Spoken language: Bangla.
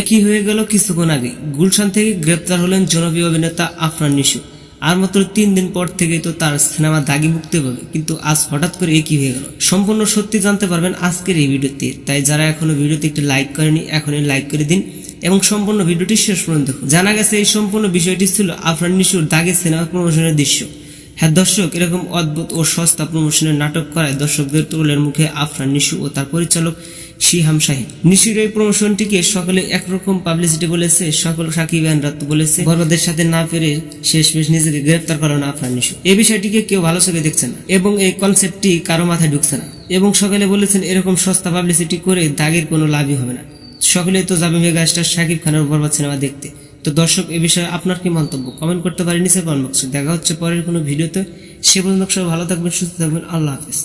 একই হয়ে গেল কিছুক্ষণ আগে। গুলশান থেকে গ্রেপ্তার হলেন জনপ্রিয় অভিনেতা আফরান নিশু। আর মাত্র তিন দিন পর থেকেই তো তার সিনেমা দাগি মুক্তি পাবে। কিন্তু আজ হঠাৎ করে একই হয়ে গেল। সম্পূর্ণ সত্যি জানতে পারবেন আজকের এই ভিডিওতে। তাই যারা এখনও ভিডিওতে একটি লাইক করেনি, এখনই লাইক করে দিন এবং সম্পূর্ণ ভিডিওটি শেষ পর্যন্ত দেখুন। জানা গেছে, এই সম্পূর্ণ বিষয়টি ছিল আফরান নিশুর দাগি সিনেমা প্রমোশনের দৃশ্য। হ্যাঁ দর্শক, এরকম অদ্ভুত ও সস্তা প্রমোশনের নাটক করায় দর্শকদের তোলের মুখে আফরান নিশু ও তার পরিচালক শিহাম শাহিন। নিশির এই প্রমোশনটিকে সকলে একরকম পাবলিসিটি বলেছে, সকল সাকিব রাত বলেছে। বরবাদের সাথে না পেরে শেষমেশ নিজেকে গ্রেফতার করানো আফরান নিশু। এই বিষয়টিকে কেউ ভালো চোখে দেখছে না এবং এই কনসেপ্টটি কারও মাথায় ঢুকছে না। এবং সকলে বলেছেন, এরকম সস্তা পাবলিসিটি করে দাগের কোনো লাভই হবে না। সকলেই তো যাবে মেগাস্টার শাকিব খানের বরবাদ সিনেমা দেখতে। তো দর্শক, এ বিষয়ে আপনার কি মন্তব্য? কমেন্ট করতে পারেন নিচে কমেন্ট বক্সে দেখা হচ্ছে পরের কোনো ভিডিওতে। সে পর্যন্ত সবাই ভালো থাকবেন, সুস্থ থাকবেন। আল্লাহ হাফিজ।